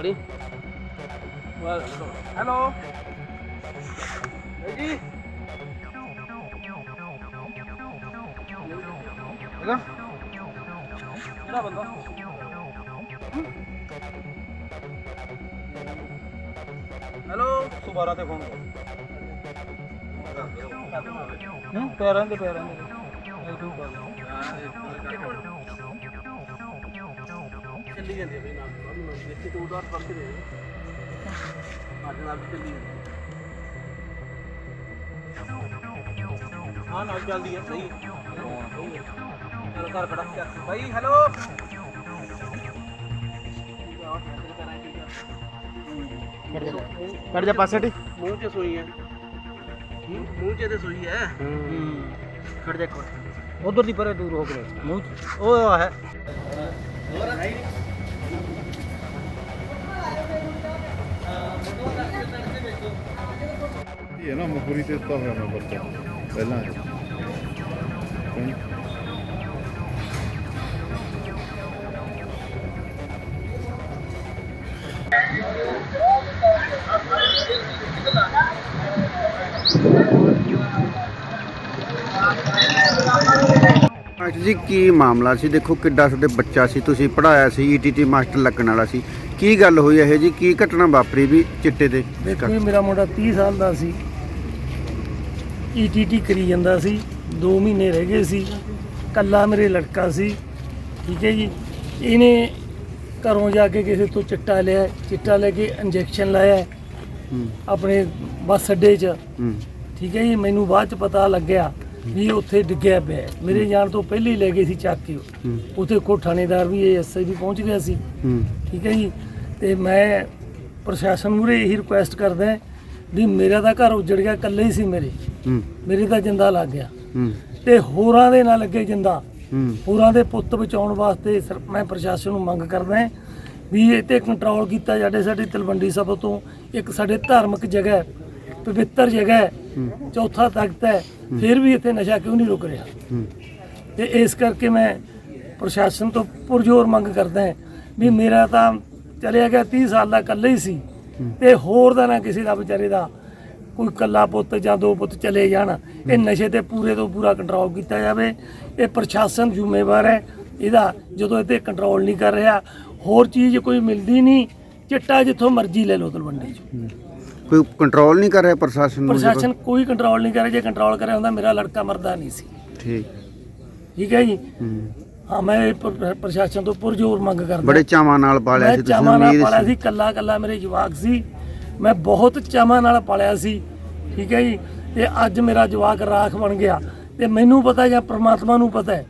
ਖੜੀ। ਹੈਲੋ। ਜੀ ਹੈਗਾ ਕਿਹੜਾ ਬੰਦਾ? ਹੈਲੋ। ਸੁਬਾਰਾ ਤੇ ਫੋਨ ਹੂੰ ਪੈਰਾਂ ਦੇ ਪੈਰਾਂ ਦੇ ਚੱਲੀ ਜਾਂਦੀ ਹੈ ਬਈ ਨਾਲ। ਹਾਂ ਹੈ ਕਰ ਜਾ ਪਾਸੇ ਟੀ ਮੂੰਹ 'ਚ ਸੋਈ ਹੈ। ਮੂੰਹ 'ਚ ਤੇ ਸੋਈ ਹੈ। ਖੜ ਜਾ ਉਧਰ ਦੀ ਪਰੇ ਦੂਰ ਹੋ ਕੇ ਮੂੰਹ ਚ- ਉਹ ਹੈ ਇਹ ਹੈ ਨਾ ਮਖੂਰੀ ਤੇ ਦਿੱਤਾ ਹੋਇਆ ਮੈਂ ਬੱਚਾ ਪਹਿਲਾਂ ਜੀ ਕੀ ਮਾਮਲਾ ਸੀ? ਦੇਖੋ ਕਿੱਡਾ ਤੁਹਾਡੇ ਬੱਚਾ ਸੀ ਤੁਸੀਂ ਪੜਾਇਆ ਸੀ ਈਟੀਟੀ ਮਾਸਟਰ ਲੱਗਣ ਵਾਲਾ ਸੀ। ਕੀ ਗੱਲ ਹੋਈ ਇਹ ਜੀ? ਕੀ ਘਟਨਾ ਵਾਪਰੀ ਵੀ ਚਿੱਟੇ ਦੇ ਦੇਖੋ ਜੀ, ਮੇਰਾ ਮੁੰਡਾ 30 ਸਾਲ ਦਾ ਸੀ। ਈਟੀਟੀ ਕਰੀ ਜਾਂਦਾ ਸੀ 2 ਮਹੀਨੇ ਰਹਿ ਗਏ ਸੀ ਕੱਲਾ ਮੇਰੇ ਲੜਕਾ ਸੀ ਠੀਕ ਹੈ ਜੀ। ਇਹਨੇ ਘਰੋਂ ਜਾ ਕੇ ਕਿਸੇ ਤੋਂ ਚਿੱਟਾ ਲਿਆ ਚਿੱਟਾ ਲੈ ਕੇ ਇੰਜੈਕਸ਼ਨ ਲਾਇਆ ਆਪਣੇ ਬੱਸ ਅੱਡੇ 'ਚ। ਠੀਕ ਹੈ ਜੀ ਮੈਨੂੰ ਬਾਅਦ 'ਚ ਪਤਾ ਲੱਗਿਆ ਵੀ ਉੱਥੇ ਡਿੱਗਿਆ ਪਿਆ। ਮੇਰੇ ਜਾਣ ਤੋਂ ਪਹਿਲੇ ਹੀ ਲੈ ਗਏ ਸੀ ਚੱਕ ਕੇ ਉੱਥੇ ਕੋ ਥਾਣੇਦਾਰ ਵੀ ਐਸਆਈ ਵੀ ਪਹੁੰਚ ਗਿਆ ਸੀ। ਠੀਕ ਹੈ ਜੀ ਤੇ ਮੈਂ ਪ੍ਰਸ਼ਾਸਨ ਮੂਹਰੇ ਇਹੀ ਰਿਕੁਐਸਟ ਕਰਦਾ ਵੀ ਮੇਰਾ ਤਾਂ ਘਰ ਉੱਜੜ ਗਿਆ ਇਕੱਲੇ ਹੀ ਸੀ ਮੇਰੇ। ਮੇਰੇ ਤਾਂ ਜਿੰਦਾ ਲੱਗ ਗਿਆ। ਤੇ ਹੋਰਾਂ ਦੇ ਨਾਲ ਲੱਗੇ ਜਿੰਦਾ। ਹੋਰਾਂ ਦੇ ਪੁੱਤ ਬਚਾਉਣ ਵਾਸਤੇ ਮੈਂ ਪ੍ਰਸ਼ਾਸਨ ਨੂੰ ਮੰਗ ਕਰਦਾ ਹਾਂ ਵੀ ਇਹ ਤੇ ਕੰਟਰੋਲ ਕੀਤਾ ਜਾਵੇ ਸਾਡੀ ਤਲਵੰਡੀ ਸਭਾ ਤੋਂ। ਇੱਕ ਸਾਡੇ ਧਾਰਮਿਕ ਜਗ੍ਹਾ ਹੈ, ਪਵਿੱਤਰ ਜਗ੍ਹਾ ਹੈ, ਚੌਥਾ ਤਖਤ ਹੈ ਫਿਰ ਵੀ ਇੱਥੇ ਨਸ਼ਾ ਕਿਉਂ ਨਹੀਂ ਰੁਕ ਰਿਹਾ? ਤੇ ਇਸ ਕਰਕੇ ਮੈਂ ਪ੍ਰਸ਼ਾਸਨ ਤੋਂ ਪੁਰਜ਼ੋਰ ਮੰਗ ਕਰਦਾ ਹਾਂ ਵੀ ਮੇਰਾ ਤਾਂ ਚਲਿਆ ਗਿਆ 30 ਸਾਲ ਦਾ ਇਕੱਲਾ ਹੀ ਸੀ। ਤੇ ਹੋਰ ਦਾ ਨਾ ਕਿਸੇ ਦਾ ਵਿਚਾਰੇ ਦਾ ਕੋਈ ਕੱਲਾ ਪੁੱਤ ਜਾਂ ਦੋ ਪੁੱਤ ਚਲੇ ਜਾਣ ਇਹ ਨਸ਼ੇ ਤੇ ਪੂਰੇ ਤੋਂ ਪੂਰਾ ਕੰਟਰੋਲ ਕੀਤਾ ਜਾਵੇ। ਇਹ ਪ੍ਰਸ਼ਾਸਨ ਜ਼ਿੰਮੇਵਾਰ ਹੈ ਇਹਦਾ ਜਦੋਂ ਇਹ ਤੇ ਕੰਟਰੋਲ ਨਹੀਂ ਕਰ ਰਿਹਾ ਹੋਰ ਚੀਜ਼ ਕੋਈ ਮਿਲਦੀ ਨਹੀਂ ਚਿੱਟਾ ਜਿੱਥੋਂ ਮਰਜ਼ੀ ਲੈ ਲਓ ਤਲਵੰਡੀ 'ਚ। ਕੋਈ ਕੰਟਰੋਲ ਨਹੀਂ ਕਰ ਰਿਹਾ ਪ੍ਰਸ਼ਾਸਨ ਨੂੰ? ਪ੍ਰਸ਼ਾਸਨ ਕੋਈ ਕੰਟਰੋਲ ਨਹੀਂ ਕਰ ਰਿਹਾ ਜੇ ਕੰਟਰੋਲ ਕਰਿਆ ਹੁੰਦਾ ਮੇਰਾ ਲੜਕਾ ਮਰਦਾ ਨਹੀਂ ਸੀ। ਠੀਕ। ਠੀਕ ਹੈ ਜੀ? ਹੂੰ। ਮੈਂ ਪ੍ਰਸ਼ਾਸਨ ਤੋਂ ਪੁਰਜ਼ੋਰ ਮੰਗ ਕਰਦਾ। ਬੜੇ ਚਾਵਾਂ ਨਾਲ ਪਾਲਿਆ ਸੀ ਤੁਸੀਂ ਚਾਵਾਂ ਨਾਲ ਪਾਲਿਆ ਸੀ। ਕੱਲਾ ਕੱਲਾ ਮੇਰੇ ਜਵਾਕ ਸੀ। ਮੈਂ ਬਹੁਤ ਚਾਵਾਂ ਨਾਲ ਪਾਲਿਆ ਸੀ, ਠੀਕ ਹੈ ਜੀ? ਤੇ ਅੱਜ ਮੇਰਾ ਜਵਾਕ ਰਾਖ ਬਣ ਗਿਆ। ਤੇ ਮੈਨੂੰ ਪਤਾ ਜਾਂ ਪ੍ਰਮਾਤਮਾ ਨੂੰ ਪਤਾ ਹੈ,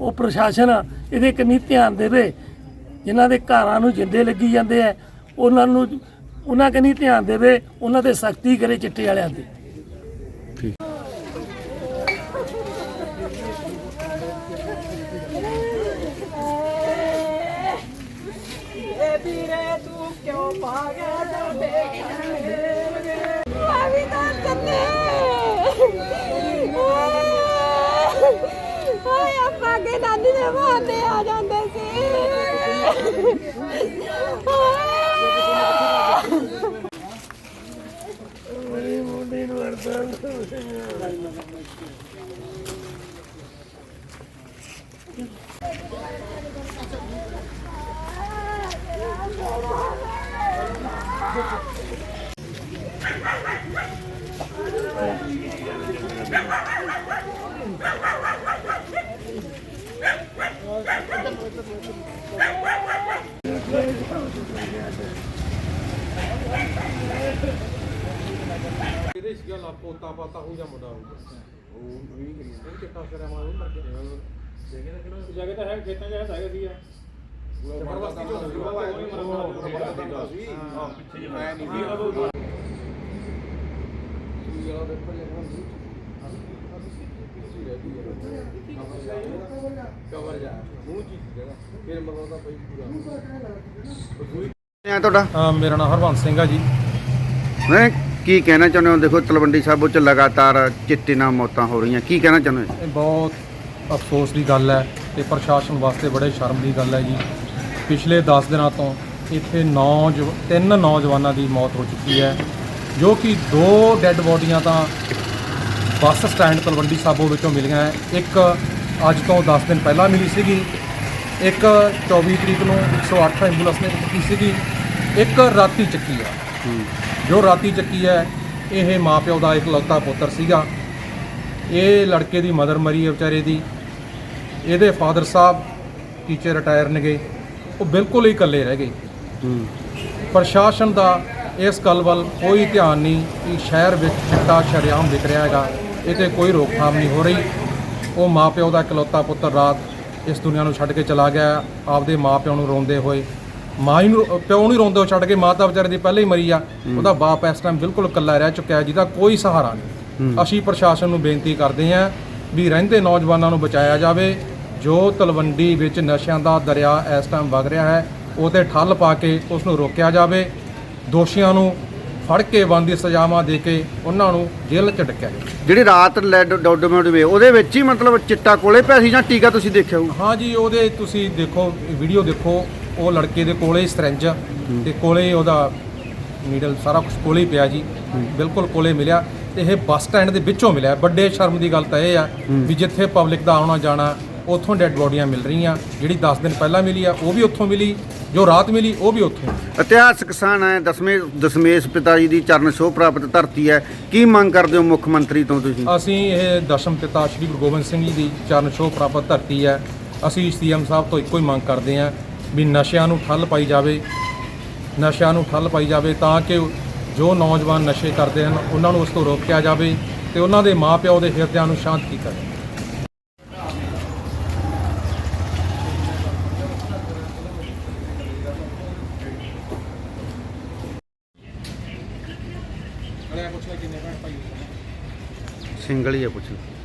ਉਹ ਪ੍ਰਸ਼ਾਸਨ ਇਹਦੇ ਕਿੰਨੀ ਧਿਆਨ ਦੇਵੇ। ਜਿਨ੍ਹਾਂ ਦੇ ਘਰਾਂ ਨੂੰ ਜਿੰਦੇ ਲੱਗੀ ਜਾਂਦੇ ਆ, ਉਹਨਾਂ ਨੂੰ, ਉਹਨਾਂ ਕੰਨੀ ਧਿਆਨ ਦੇਵੇ, ਉਹਨਾਂ ਤੇ ਸਖਤੀ ਕਰੇ ਚਿੱਟੇ ਵਾਲਿਆਂ ਤੇ। ਭਾਵੀ ਤਾਂ ਚੱਲੇ ਹਾਏ, ਆਪਾਂ ਕੇ ਨਾਨੀ ਦੇ ਬਹਾਨੇ ਆ ਜਾਂਦੇ ਸੀ। ਇਹਦੇ ਸੀਗਾ ਲਾ ਪੋਤਾ ਪਾਤਾ ਹੋ ਜਾਂ ਮੁੰਡਾ ਹੋਊਗਾ ਉਹ ਵੀ ਕਰੀ ਚਿੱਟਾ ਸਿਰਾ ਮਾਰ ਉਹ ਮਰ ਗਿਆ ਜਗ੍ਹਾ ਤਾਂ ਕਿਹੜਾ ਜਗ੍ਹਾ ਤਾਂ ਹੈ ਖੇਤਾਂ 'ਚ ਉਹ ਸੀ ਹਾਂ ਪਿੱਛੇ ਮੈਂ ਨਹੀਂ ਸੀ ਕਵਰ ਜਾ ਮੂੰਹ ਫਿਰ ਪਈ ਪੂਰਾ ਤੁਹਾਡਾ ਮੇਰਾ ਨਾਮ ਹਰਵੰਤ ਸਿੰਘ ਆ ਜੀ। ਮੈਂ ਕੀ ਕਹਿਣਾ ਚਾਹੁੰਦੇ ਹੋ? ਦੇਖੋ ਤਲਵੰਡੀ ਸਾਬੋ ਚ ਲਗਾਤਾਰ ਚਿੱਟੇ ਨਾਲ ਮੌਤਾਂ ਹੋ ਰਹੀਆਂ। ਕੀ ਕਹਿਣਾ ਚਾਹੁੰਦੇ ਹੋ? ਬਹੁਤ ਅਫਸੋਸ ਦੀ ਗੱਲ ਹੈ ਤੇ ਪ੍ਰਸ਼ਾਸਨ ਵਾਸਤੇ ਬੜੇ ਸ਼ਰਮ ਦੀ ਗੱਲ ਹੈ ਜੀ। ਪਿਛਲੇ 10 ਦਿਨਾਂ ਤੋਂ ਇੱਥੇ ਨੌਜ ਤਿੰਨ ਨੌਜਵਾਨਾਂ ਦੀ ਮੌਤ ਹੋ ਚੁੱਕੀ ਹੈ, ਜੋ ਕਿ ਦੋ ਡੈੱਡ ਬੋਡੀਆਂ ਤਾਂ ਬੱਸ ਸਟੈਂਡ ਤਲਵੰਡੀ ਸਾਬੋ ਵਿੱਚੋਂ ਮਿਲੀਆਂ ਹੈ। ਇੱਕ ਅੱਜ ਤੋਂ 10 ਦਿਨ ਪਹਿਲਾਂ ਮਿਲੀ ਸੀਗੀ, ਇੱਕ 24 ਤਰੀਕ ਨੂੰ 108 ਐਂਬੂਲੈਂਸ ਨੇ ਚੱਕੀ ਸੀਗੀ, ਇੱਕ ਰਾਤੀ ਚੱਕੀ ਆ ਜੋ ਰਾਤੀ ਚੱਕੀ ਹੈ, ਇਹ ਮਾਪਿਓ ਦਾ ਇਕਲੌਤਾ ਪੁੱਤਰ ਸੀਗਾ। ਇਹ ਲੜਕੇ ਦੀ ਮਦਰ ਮਰੀ ਹੈ ਵਿਚਾਰੇ ਦੀ। ਇਹਦੇ ਫਾਦਰ ਸਾਹਿਬ, ਟੀਚਰ ਰਿਟਾਇਰ ਨੇਗੇ। ਉਹ ਬਿਲਕੁਲ ਹੀ ਇਕੱਲੇ ਰਹਿ ਗਏ। ਪ੍ਰਸ਼ਾਸਨ ਦਾ ਇਸ ਗੱਲ ਵੱਲ ਕੋਈ ਧਿਆਨ ਨਹੀਂ ਕਿ ਸ਼ਹਿਰ ਵਿੱਚ ਚਿੱਟਾ ਸ਼ਰੇਆਮ ਵਿਕ ਰਿਹਾ ਹੈਗਾ ਇਹ ਤੇ ਕੋਈ ਰੋਕਥਾਮ ਨਹੀਂ ਹੋ ਰਹੀ। ਉਹ ਮਾਪਿਓ ਦਾ ਇਕਲੌਤਾ ਪੁੱਤਰ ਰਾਤ ਇਸ ਦੁਨੀਆ ਨੂੰ ਛੱਡ ਕੇ ਚਲਾ ਗਿਆ ਆਪਦੇ ਮਾਪਿਓ ਨੂੰ ਰੋਂਦੇ ਹੋਏ। ਮਾਂ ਨੂੰ ਪਿਓ ਨੂੰ ਰੋਂਦੇ ਹੋ ਛੱਡ ਕੇ ਮਾਤਾ ਵਿਚਾਰੇ ਦੀ ਪਹਿਲਾਂ ਹੀ ਮਰੀ ਆ। ਉਹਦਾ ਬਾਪ ਇਸ ਟਾਈਮ ਬਿਲਕੁਲ ਇਕੱਲਾ ਰਹਿ ਚੁੱਕਿਆ ਜਿਹਦਾ ਕੋਈ ਸਹਾਰਾ ਨਹੀਂ। ਅਸੀਂ ਪ੍ਰਸ਼ਾਸਨ ਨੂੰ ਬੇਨਤੀ ਕਰਦੇ ਹਾਂ ਵੀ ਰਹਿੰਦੇ ਨੌਜਵਾਨਾਂ ਨੂੰ ਬਚਾਇਆ ਜਾਵੇ ਜੋ ਤਲਵੰਡੀ ਵਿੱਚ ਨਸ਼ਿਆਂ ਦਾ ਦਰਿਆ ਇਸ ਟਾਈਮ ਵਗ ਰਿਹਾ ਹੈ ਉਹ ਤੇ ਠੱਲ ਪਾ ਕੇ ਉਸ ਨੂੰ ਰੋਕਿਆ ਜਾਵੇ। ਦੋਸ਼ੀਆਂ ਨੂੰ ਫੜ ਕੇ ਬੰਦੀ ਸਜ਼ਾਵਾਂ ਦੇ ਕੇ ਉਹਨਾਂ ਨੂੰ ਜੇਲ੍ਹ ਚ ਡੱਕਿਆ ਜਾਵੇ। ਜਿਹੜੀ ਰਾਤ ਡਾਕੂਮੈਂਟ ਵੇ ਉਹਦੇ ਵਿੱਚ ਹੀ ਮਤਲਬ ਚਿੱਟਾ ਕੋਲੇ ਪਿਆ ਸੀ ਜਾਂ ਟੀਕਾ ਤੁਸੀਂ ਦੇਖਿਆ ਹੋਊ? ਹਾਂ ਜੀ ਉਹਦੇ ਤੁਸੀਂ ਦੇਖੋ ਵੀਡੀਓ ਦੇਖੋ ਉਹ ਲੜਕੇ ਦੇ ਕੋਲੇ ਹੀ ਸਿਰੰਜ ਤੇ ਕੋਲੇ ਉਹਦਾ ਨੀਡਲ ਸਾਰਾ ਕੁਝ ਕੋਲੇ ਹੀ ਪਿਆ ਜੀ। ਬਿਲਕੁਲ ਕੋਲੇ ਮਿਲਿਆ। ਤੇ ਇਹ ਬੱਸ ਸਟੈਂਡ ਦੇ ਵਿੱਚੋਂ ਮਿਲਿਆ। ਵੱਡੇ ਸ਼ਰਮ ਦੀ ਗੱਲ ਤਾਂ ਇਹ ਆ ਵੀ ਜਿੱਥੇ ਪਬਲਿਕ ਦਾ ਆਉਣਾ ਜਾਣਾ ਉੱਥੋਂ ਡੈੱਡ ਬੋਡੀਆਂ ਮਿਲ ਰਹੀਆਂ ਜਿਹੜੀ 10 ਦਿਨ ਪਹਿਲਾਂ ਮਿਲੀ ਆ ਉਹ ਵੀ ਉੱਥੋਂ ਮਿਲੀ ਜੋ ਰਾਤ ਮਿਲੀ ਉਹ ਵੀ ਉੱਥੋਂ ਇਤਿਹਾਸਕ ਸਥਾਨ ਹੈ ਦਸਵੇਂ ਦਸਮੇਸ਼ ਪਿਤਾ ਜੀ ਦੀ ਚਰਨ ਛੋਹ ਪ੍ਰਾਪਤ ਧਰਤੀ ਹੈ। ਕੀ ਮੰਗ ਕਰਦੇ ਹੋ ਮੁੱਖ ਮੰਤਰੀ ਤੋਂ ਤੁਸੀਂ? ਅਸੀਂ ਇਹ ਦਸ਼ਮ ਪਿਤਾ ਸ੍ਰੀ ਗੁਰੂ ਗੋਬਿੰਦ ਸਿੰਘ ਜੀ ਦੀ ਚਰਨ ਛੋਹ ਪ੍ਰਾਪਤ ਧਰਤੀ ਹੈ। ਅਸੀਂ ਸੀਐਮ ਸਾਹਿਬ ਤੋਂ ਇੱਕੋ ਹੀ ਮੰਗ ਕਰਦੇ ਹਾਂ ਵੀ ਨਸ਼ਿਆਂ ਨੂੰ ਠੱਲ ਪਾਈ ਜਾਵੇ ਨਸ਼ਿਆਂ ਨੂੰ ਠੱਲ ਪਾਈ ਜਾਵੇ ਤਾਂ ਕਿ ਜੋ ਨੌਜਵਾਨ ਨਸ਼ੇ ਕਰਦੇ ਹਨ ਉਹਨਾਂ ਨੂੰ ਉਸ ਤੋਂ ਰੋਕਿਆ ਜਾਵੇ ਤੇ ਉਹਨਾਂ ਦੇ ਮਾਪਿਓ ਦੇ ਹਿਰਦਿਆਂ ਨੂੰ ਸ਼ਾਂਤ ਕੀਤਾ ਜਾਵੇ। ਸਿੰਗਲ ਹੀ ਹੈ ਪੁੱਛ ਲਓ